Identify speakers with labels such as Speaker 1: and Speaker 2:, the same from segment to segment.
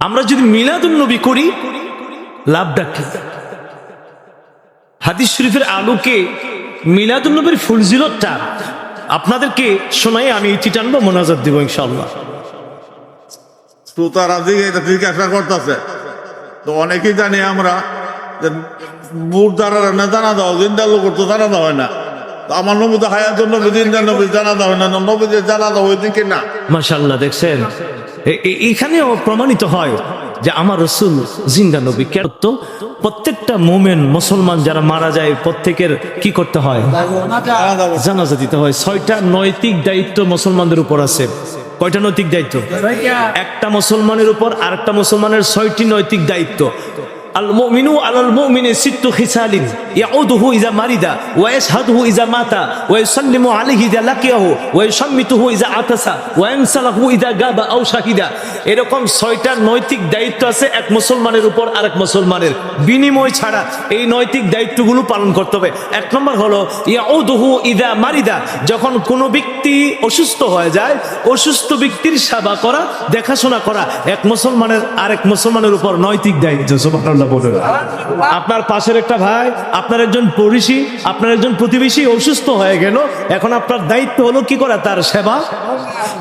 Speaker 1: আমরা যদি মিলাদুল নবী করি লাভটা কি? হাদিস শরীফের আলোকে মিলাদুল নবীর ফুলজিলতটা আপনাদেরকে শোনাই আমি ইতি টানবো মোনাজাত দিব ইনশাল্লাহ
Speaker 2: দিকে এটা জিজ্ঞাসা করতেছে। তো অনেকেই জানি আমরা যে দ্বারা না জানা দাও জিন্দা লোক তো জানা দাও না। আমার নবী তো হায়াতুর নবী জিন্দা নবী জানা দাও না। নবী জানা দাও ওইদিকে না।
Speaker 1: মাশাল্লাহ দেখছেন? এখানেও প্রমাণিত হয় যে আমার রসুল জিন্দা নবী। তো প্রত্যেকটা মোমেন মুসলমান যারা মারা যায়, প্রত্যেকের কি করতে হয়? জানাজা দিতে হয়। ছয়টা নৈতিক দায়িত্ব মুসলমানদের উপর আছে। কয়টা নৈতিক দায়িত্ব? একটা মুসলমানের উপর, আরেকটা মুসলমানের ছয়টি নৈতিক দায়িত্ব। আল মিনু আলাল মুমিনি সিত্তু খিসালিন। ইয়াউদুহু ইজা মারিদা, ওয়া ইয়াশহাদুহু ইজা মাতা, ওয়া ইউসাল্লিমু আলাইহি ইজা লাকিয়াহু, ওয়া ইউসাম্মিতুহু ইজা ইজা এরকম ছয়টা নৈতিক দায়িত্ব আছে এক মুসলমানের উপর আরেক মুসলমানের। বিনিময় ছাড়া এই নৈতিক দায়িত্বগুলো পালন করতে হবে। এক নম্বর হলো, ইয়াউদুহু ইদা মারিদা, যখন কোনো ব্যক্তি অসুস্থ হয়ে যায়, অসুস্থ ব্যক্তির সেবা করা, দেখাশোনা করা, এক মুসলমানের আরেক মুসলমানের উপর নৈতিক দায়িত্ব আপনার পাশের একটা ভাই আপনার একজন পড়িশি, আপনার একজন প্রতিবেশী অসুস্থ হয়ে গেল, এখন আপনার দায়িত্ব হলো কি করা? তার সেবা,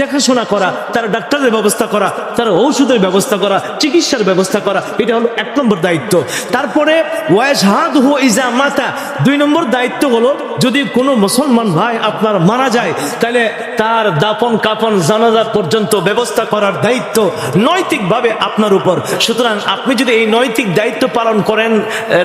Speaker 1: দেখাশোনা করা, তার ডাক্তারের ব্যবস্থা করা, তার ঔষধের ব্যবস্থা করা, চিকিৎসার ব্যবস্থা করা, এটা হলো এক নম্বর দায়িত্ব। তারপরে ওয়াজ হাত হু ইজা মাতা, দুই নম্বর দায়িত্ব হলো যদি কোনো মুসলমান ভাই আপনার মারা যায়, তাহলে তার দাপন কাপন জানাজা পর্যন্ত ব্যবস্থা করার দায়িত্ব নৈতিকভাবে আপনার উপর। সুতরাং আপনি যদি এই নৈতিক দায়িত্ব পালন করেন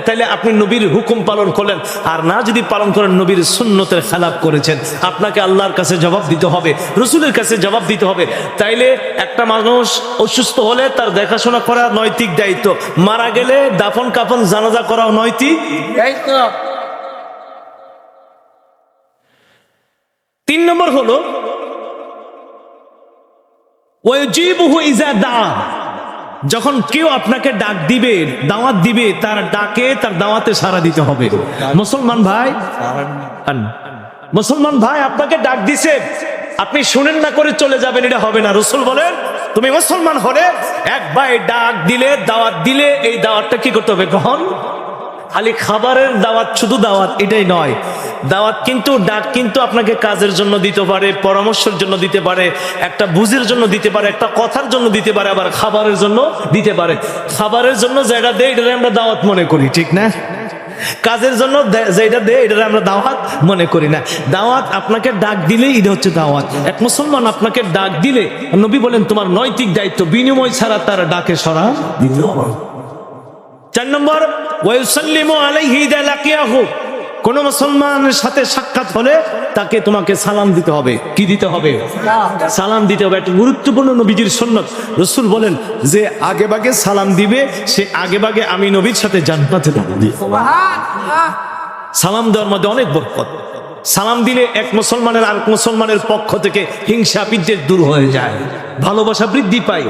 Speaker 1: তাহলে আপনি নবীর হুকুম পালন করলেন। আর না যদি পালন করেন, নবীর সুন্নতের খেলাপ করেছেন। আপনাকে আল্লাহর কাছে জবাব দিতে হবে, রসুলের কাছে জবাব দিতে হবে। তাইলে একটা মানুষ অসুস্থ হলে তার দেখাশোনা করা নৈতিক দায়িত্ব। মারা গেলে দাফন কাফন জানাজা করাও নৈতিক তিন নম্বর হলো যখন কেউ আপনাকে ডাক দিবে দাওয়াত দিবে তার ডাকে তার দাওয়াতে সাড়া দিতে হবে। মুসলমান ভাই? মুসলমান ভাই আপনাকে ডাক দিছে আপনি শুনেন না করে চলে যাবেন এটা হবে না। রসুল বলেন তুমি মুসলমান হলে এক ভাই ডাক দিলে দাওয়াত দিলে এই দাওয়াতটা কি করতে হবে গ্রহণ খালি খাবারের দাওয়াত শুধু দাওয়াত, এটাই নয়। দাওয়াত কিন্তু ডাক কিন্তু আপনাকে কাজের জন্য দিতে পারে, পরামর্শের জন্য দিতে পারে, একটা বুঝের জন্য দিতে পারে, একটা কথার জন্য দিতে পারে, আবার খাবারের জন্য দিতে পারে। খাবারের জন্য যেটা দেয় এটা আমরা দাওয়াত মনে করি, ঠিক না? কাজের জন্য যেটা দেয় এটা আমরা দাওয়াত মনে করি না। দাওয়াত আপনাকে ডাক দিলেই এটা হচ্ছে দাওয়াত। এক মুসলমান আপনাকে ডাক দিলে, নবী বলেন, তোমার নৈতিক দায়িত্ব বিনিময় ছাড়া তার ডাকে সরা চার নম্বর ওয়াইসাল্লিমু আলাইহি লাকিয়াহু। কোন মুসলমানের সাথে সাক্ষাৎ হলে তাকে তোমাকে সালাম দিতে হবে। কি দিতে হবে? সালাম। দিতে হবে। একটা গুরুত্বপূর্ণ নবীজির সুন্নত। রসুল বলেন যে আগে বাগে সালাম দিবে সে আগে বাগে আমি নবীর সাথে জান্নাতে যাবে। সালাম দেওয়ার মধ্যে অনেক বরকত। সালাম দিলে এক মুসলমানের আরেক মুসলমানের পক্ষ থেকে হিংসা বিদ্বেষ দূর হয়ে যায়। ভালোবাসা বৃদ্ধি পায়।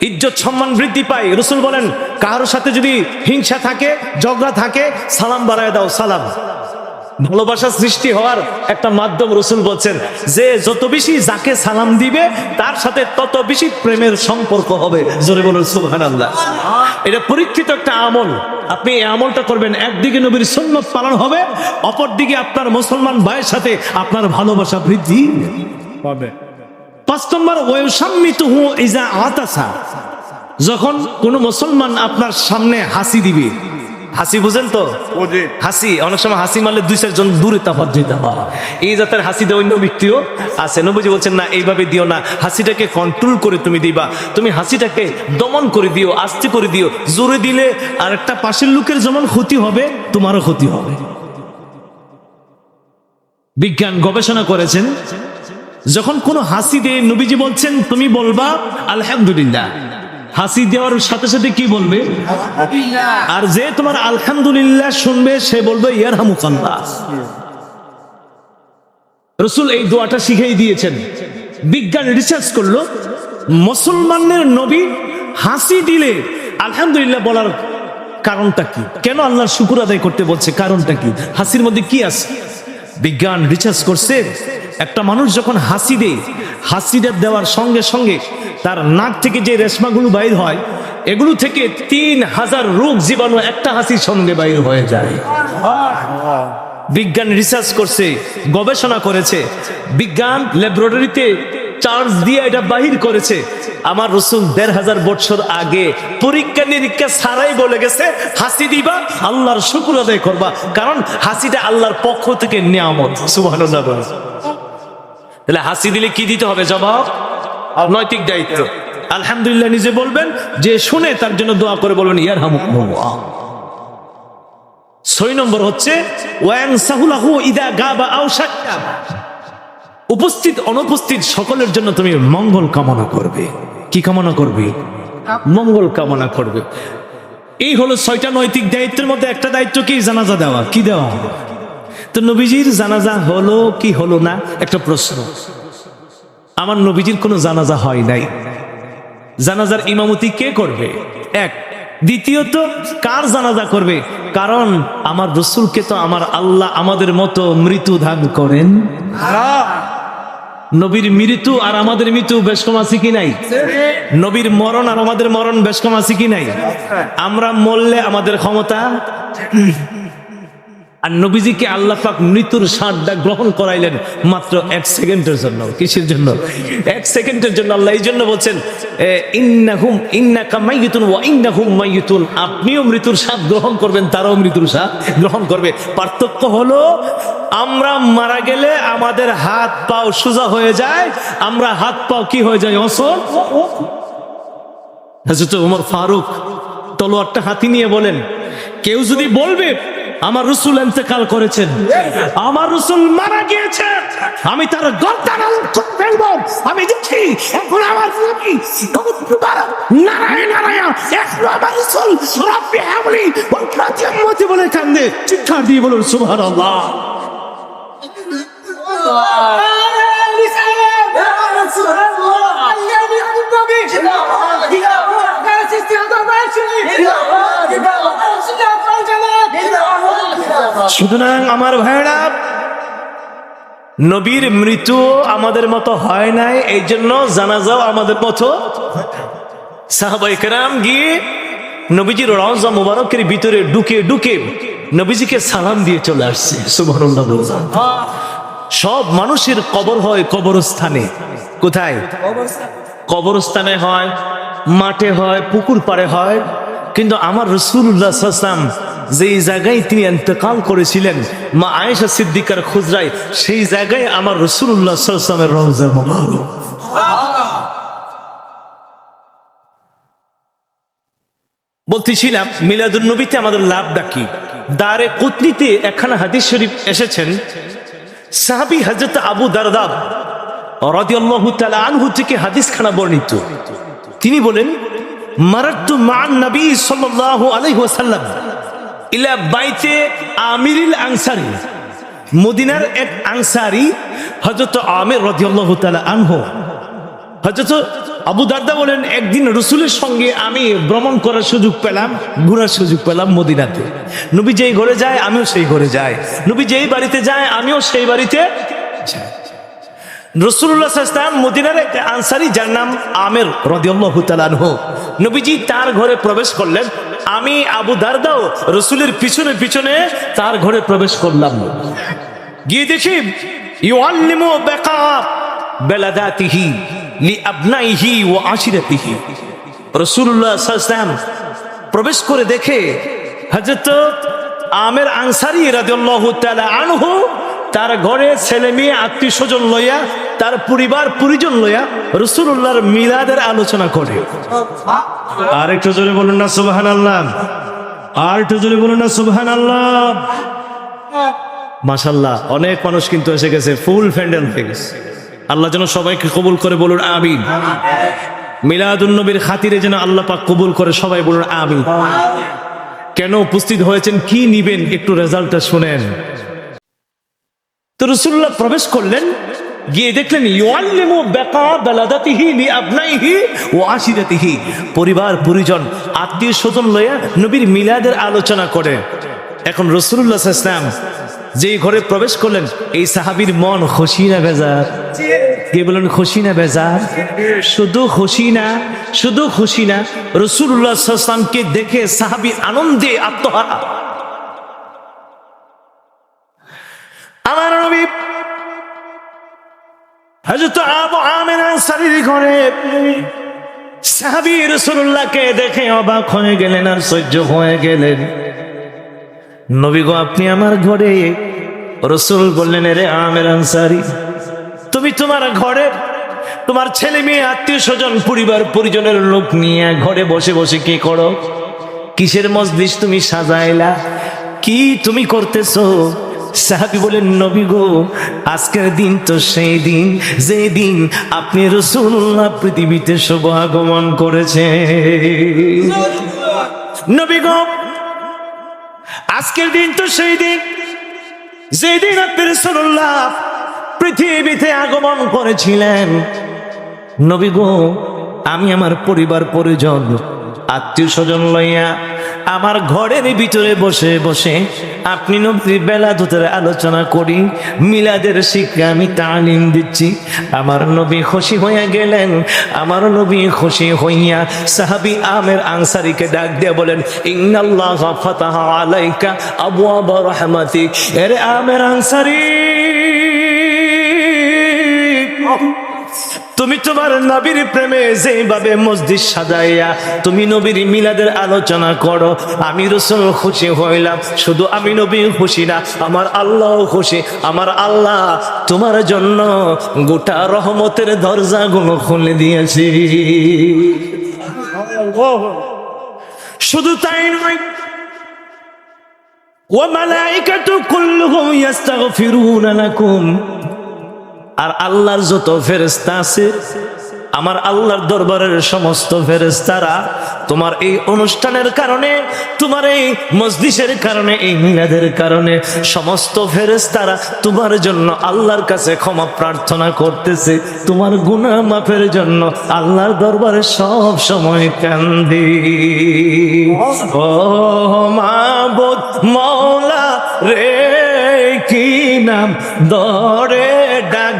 Speaker 1: ইজ্জত সম্মান বৃদ্ধি পায়। রসুল বলেন, কারোর সাথে যদি হিংসা থাকে, ঝগড়া থাকে, সালাম বাড়ায় দাও, সালাম। ভালোবাসা সৃষ্টি হওয়ার একটা মাধ্যম রসুল বলছেন, যে যত বেশি যাকে সালাম দিবে, তার সাথে তত বেশি প্রেমের সম্পর্ক হবে। জোরে বলুন সুবহান আল্লাহ এটা পরীক্ষিত একটা আমল। আপনি এই আমলটা করবেন, একদিকে নবীর সুন্নত পালন হবে, অপরদিকে আপনার মুসলমান ভাইয়ের সাথে আপনার ভালোবাসা বৃদ্ধি
Speaker 2: পাবে।
Speaker 1: পাঁচ নম্বর ওয়সাম্মিতুহু ইজা আতাসা যখন কোনো মুসলমান আপনার সামনে হাসি দিবে। হাসি বুঝেন তো?
Speaker 2: বুঝি।
Speaker 1: হাসি অনেক সময় হাসি মারলে দুই চারজন দূরে তাফাত যেতে হয়। এই জাতের হাসি দেওয়া অন্য ব্যক্তিও আছে। নবীজি বলছেন না এইভাবে দিও না। হাসিটাকে কন্ট্রোল করে তুমি দিবা। তুমি হাসিটাকে দমন করে দিও আস্তে করে দিও। জোরে দিলে আর একটা পাশের লোকের যেমন ক্ষতি হবে তোমারও ক্ষতি হবে। বিজ্ঞান গবেষণা করেছেন যখন কোনো হাসি দিয়ে নবীজি বলছেন তুমি বলবা? আলহামদুলিল্লাহ। হাসি দেওয়ার সাথে সাথে কি বলবে? আর যে তোমার আলহামদুলিল্লাহ শুনবে সে বলবে ইয়ার হামুকাল্লাহ রসুল এই দোয়াটা শিখিয়ে দিয়েছেন। বিজ্ঞান রিসার্চ করল মুসলমানের নবী হাসি দিলে আলহামদুলিল্লাহ বলার কারণটা কি? কেন আল্লাহর শুকুর আদায় করতে বলছে? কারণটা কি? হাসির মধ্যে কি আছে? বিজ্ঞান রিসার্চ করছে একটা মানুষ যখন হাসি দেয় হাসিটা দেওয়ার সঙ্গে সঙ্গে তার নাক থেকে যে রেশমাগুলো বাইর হয়, এগুলো থেকে তিন হাজার রোগ জীবাণু একটা হাসির সঙ্গে বাইর হয়ে যায়। বিজ্ঞান রিসার্চ করছে, গবেষণা করেছে, বিজ্ঞান ল্যাবরেটরিতে চার্জ দিয়ে এটা বাহির করেছে। আমার রসুল দেড় হাজার বছর আগে পরীক্ষা নিরীক্ষা ছাড়াই বলে গেছে, হাসি দিবা, আল্লাহর শুকুর আদায় করবা। কারণ হাসিটা আল্লাহর পক্ষ থেকে নিয়ামত বলে। তাহলে হাসি দিলে কি দিতে হবে জবাব? নৈতিক দায়িত্ব। আলহামদুলিল্লাহ, নিজে বলবেন, যে শুনে তার জন্য দোয়া করে বলবেন ইয়ার হামুকুল্লাহ ছয় নম্বর হচ্ছে উপস্থিত, অনুপস্থিত সকলের জন্য তুমি মঙ্গল কামনা করবে। কি কামনা করবে? মঙ্গল কামনা করবে। এই হলো ছয়টা নৈতিক দায়িত্বের মধ্যে একটা দায়িত্ব কি? জানাজা দেওয়া। কি দেওয়া? তো নবীজির জানাজা হলো কি হলো না? একটা প্রশ্ন। আমার নবীজির কোনো জানাজা হয় নাই। জানাজার ইমামতি কে করবে? এক। দ্বিতীয়ত, কার জানাজা করবে? কারণ আমার রসুলকে তো আমার আল্লাহ আমাদের মতো মৃত্যু দান করেন। নবীর মৃত্যু আর আমাদের মৃত্যু বেশ আছে কি নাই? নবীর মরণ আর আমাদের মরণ বেশ আছে কি নাই? আমরা মরলে আমাদের ক্ষমতা আর নবীজিকে আল্লাহ পাক মৃত্যুর সারটা গ্রহণ করাইলেন মাত্র এক সেকেন্ডের জন্য। কিসের জন্য? এক সেকেন্ডের জন্য আল্লাহ এই জন্য বলছেন ইন্নাহুম, ইন্নাকা মাইয়িতুন ওয়া ইন্নাহুম মাইয়িতুন। আপনিও মৃত্যুর স্বাদ গ্রহণ করবেন, তারাও মৃত্যুর স্বাদ গ্রহণ করবে। পার্থক্য হলো, আমরা মারা গেলে আমাদের হাত পাও সোজা হয়ে যায়, আমরা হাত পাও কি হয়ে যায় অসল? হযরত ওমর ফারুক তলোয়ারটা হাতি নিয়ে বলেন, কেউ যদি বলবে আমার রসুল এতেকাল করেছেন। আমার রসুল মারা গিয়েছে। আমি তার গর্দান আমি দেখি এখন আমার নবী নারায়ণ নারায়ণ এখন আমার রসুল রব্বি হামলি আম্মতি বলে কান্দে। চিৎকার দিয়ে বলুন সুবহানাল্লাহ। সুতরাং আমার ভাইরা নবীর মৃত্যু আমাদের মতো হয় নাই এই জন্য জানাজাও আমাদের মতো গিয়ে নবীজির রওজা মুবারকের ভিতরে ঢুকে ঢুকে নবীজিকে সালাম দিয়ে চলে আসছে। সুবহানাল্লাহ। সব মানুষের কবর হয় কবরস্থানে। কোথায়? কবরস্থানে হয়, মাঠে হয়, পুকুর পাড়ে হয়। কিন্তু আমার রসুল্লাহাম যেই জায়গায় তিনি এতেকাল করেছিলেন, মা আয়েশা সিদ্দিকার খুজরাই সেই জায়গায় আমার রসুল্লাহ সাল্লামের রওজা মোবারক। বলতেছিলাম মিলাদুল নবীতে আমাদের লাভটা কি? দারে কুতনিতে একখানা হাদিস শরীফ এসেছেন, সাহাবি হজরত আবু দারদাব রাদিয়াল্লাহু তাআলা আনহু থেকে হাদিস খানা বর্ণিত। তিনি বলেন, মারাত্তু মান নবী সাল্লাল্লাহু আলাইহি ওয়াসাল্লাম ইলা বাইতে আমিরুল আনসারী, মদিনার এক আনসারী, হযরত আমির রাদিয়াল্লাহু তাআলা আনহু। হযরত আবু দারদা বলেন, একদিন রসুলের সঙ্গে আমি ভ্রমণ করার সুযোগ পেলাম, ঘোরার সুযোগ পেলাম মদিনাতে। নবী যেই ঘরে যায়, আমিও সেই ঘরে যাই। নবী যেই বাড়িতে যায়, আমিও সেই বাড়িতে যাই। রসুল্লাহ ইসলাম মদিনার এক আনসারি যার নাম আমের রদিয়াল্লাহু তাআলাহু নবীজি তার ঘরে প্রবেশ করলেন আমি আবু দারদাও রসুলের পিছনে পিছনে তার ঘরে প্রবেশ করলাম। গিয়ে দেখি, ইউআল্লিমু বাকা বেলাদাতিহি লি আবনাইহি ওয়া আশিরাতিহি। রাসূলুল্লাহ সাল্লাল্লাহু আলাইহি প্রবেশ করে দেখে হযরত আমের আনসারী রাদিয়াল্লাহু তাআলা আনহু তার ঘরে ছেলে মেয়ে আত্মীয় স্বজন লইয়া, তার পরিবার, পরিজন লইয়া রসুল্লাহর মিলাদের আলোচনা করে। আর একটু জোরে বলুন না সুবহান আল্লাহ আর একটু জোরে বলুন না সুবহান আল্লাহ মাসাল্লাহ অনেক মানুষ কিন্তু এসে গেছে, ফুল ফ্যান্ডেল হয়ে গেছে। আল্লাহ যেন সবাইকে কবুল করে বলুন, আমিন। মিলাদুন নবীর খাতিরে যেন আল্লাহ পাক কবুল করে সবাই বলুন, আমিন। কেন উপস্থিত হয়েছেন, কি নিবেন, একটু রেজাল্টটা শুনেন। তো রসুল্লাহ প্রবেশ করলেন, গিয়ে দেখলেন ইউআল্লিমু বাকা বালাদাতিহি লি আবনাইহি ওয়া আশিরাতিহি। পরিবার, পরিজন, আত্মীয় স্বজন লইয়া নবীর মিলাদের আলোচনা করে। এখন রসুল্লাহ ইসলাম যেই ঘরে প্রবেশ করলেন, এই সাহাবীর মন খুশি না বেজার। কে বলেন খুশি না বেজার? শুধু খুশি না শুধু খুশি না রসুল্লাহ দেখে সাহাবী আনন্দে আত্মহারা আমার নবী হযরত আবু আমির আনসারীর ঘরে সাহাবী রাসূলুল্লাহকে দেখে অবাক হয়ে গেলেন আর সহ্য হয়ে গেলেন। নবী গো, আপনি আমার ঘরে? রসুল বললেন রে আমের আনসারি, তুমি তোমার ঘরে তোমার ছেলে মেয়ে, আত্মীয় স্বজন, পরিবার পরিজনের লোক নিয়ে ঘরে বসে বসে কি করো? কিসের মজলিস তুমি সাজাইলা? কি তুমি করতেছো? সাহাবি বলেন, নবী গো, আজকের দিন তো সেই দিন যে দিন আপনি রসুল্লাহ পৃথিবীতে শুভ আগমন করেছে নবী গো, আজকের দিন তো সেই দিন যেদিন আপনি রসুল্লাহ পৃথিবীতে আগমন করেছিলেন। নবী গো, আমি আমার পরিবার পরিজন আত্মীয় স্বজন লইয়া আমার ঘরের ভিতরে বসে বসে আপনি নবীর বেলা দুতের আলোচনা করি, মিলাদের শিক্ষা আমি তালিম দিচ্ছি। আমার নবী খুশি হইয়া গেলেন, আমার নবী খুশি হইয়া সাহাবি আমের আনসারিকে ডাক দিয়ে বলেন, ইন্নাল্লাহ ফাতাহা আলাইকা আবু আবা রহমাতি এরে আমের আনসারি! তুমি তোমার নবীর প্রেমে যেভাবে মসজিদ সাজাইয়া তুমি নবীর মিলাদের আলোচনা করো আমি রসুল খুশি হইলাম শুধু আমি নবী খুশি না আমার আল্লাহ খুশি আমার আল্লাহ তোমার জন্য গোটা রহমতের দরজাগুলো খুলে দিয়েছি শুধু তাই নয় وملائكة كلهم يستغفرون لكم আর আল্লাহর যত ফেরেস্তা আছে, আমার আল্লাহর দরবারের সমস্ত ফেরেস্তারা তোমার এই অনুষ্ঠানের কারণে, তোমার এই মসজিদের কারণে, এই মিলাদের কারণে, সমস্ত ফেরেস্তারা তোমার জন্য আল্লাহর কাছে ক্ষমা প্রার্থনা করতেছে। তোমার গুনাহ মাফের জন্য আল্লাহর দরবারে সব সময় কান্দি। ও মাবুদ মৌলা রে, কি নাম দরে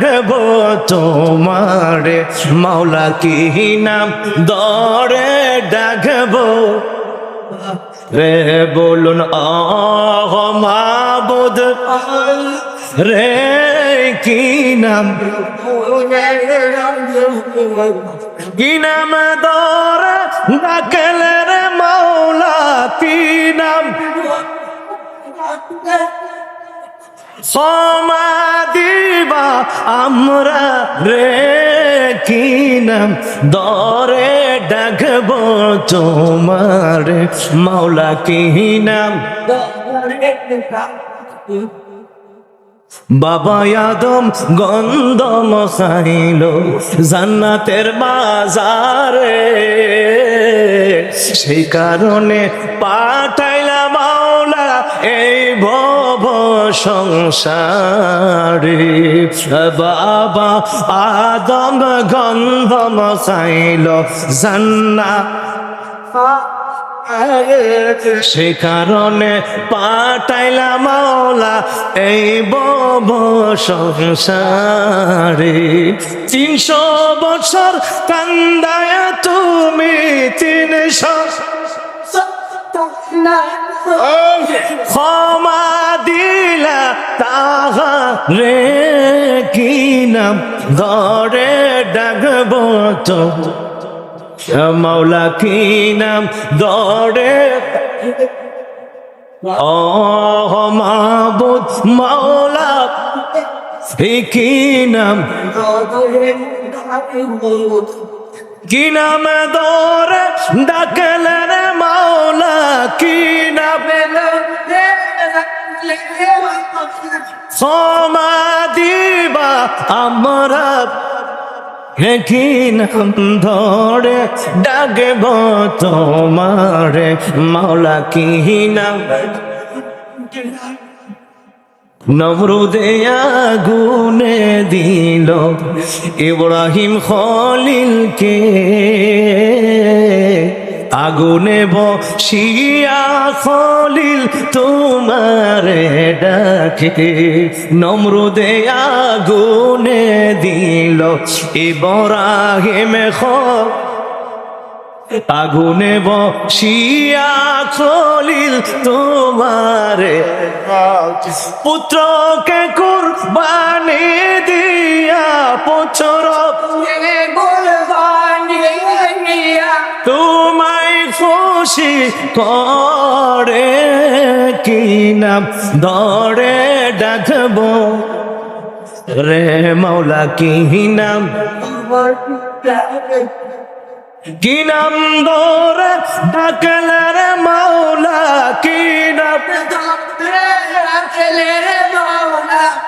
Speaker 1: ডাকবো তোমারে। মাওলা কি নাম দরে ডাকবো? রে বলুন মাবুদ। রে কি নাম? কি নাম দরে ডাকলে রে মাওলা কি নাম? সমাদিবা আমরা রে কি নাম দরে ডাকব তোমার মাওলা কি নাম? বাবা আদম গন্ধ মশাইল জান্নাতের বাজারে। সেই কারণে পাঠাইলাম সংসারে। বাবা আদম গন্ধ মশাইল জান্নাত। সে কারণে পাঠাইলাম মাওলা এই বব সংসারে। তিনশো বছর কান্দায় তুমি তিনশো। ক্ষমা রে কি নাম? ধরে ডাকব তো। মাওলা কি নাম? দরে ও মাবুদ এই কি নাম? কি নাম দরে ডাকলেন মাওলা? কি নাম? সমাদিবা আমরা নাম ধরে ডাকব তোমারে মাওলা কি নাম নমরুদে আগুনে দিল ইব্রাহিম খলিলকে। আগুনে বসিয়া খলিল তোমারে ডাকে। নমরুদে আগুনে দিল ইব্রাহিম খল আগুনে বসিয়া খলিল তোমারে পুত্রকে কুরবানি দিয়া পুত্র খুশি করে কি নাম ধরে ডাকব রে মৌলা কি নাম? কি নাম ধরে ডাকলে রে মৌলা কি নাম?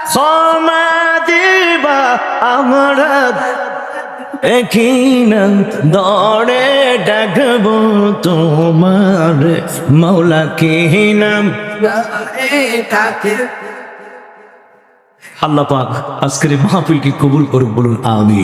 Speaker 1: ক্ষমা দিবা আমরা একই নাম দরে ডাকব তোমার মৌলা কিনাম আল্লাহ পাক আজকের মাহফিলকে কবুল করুক, বলুন আমি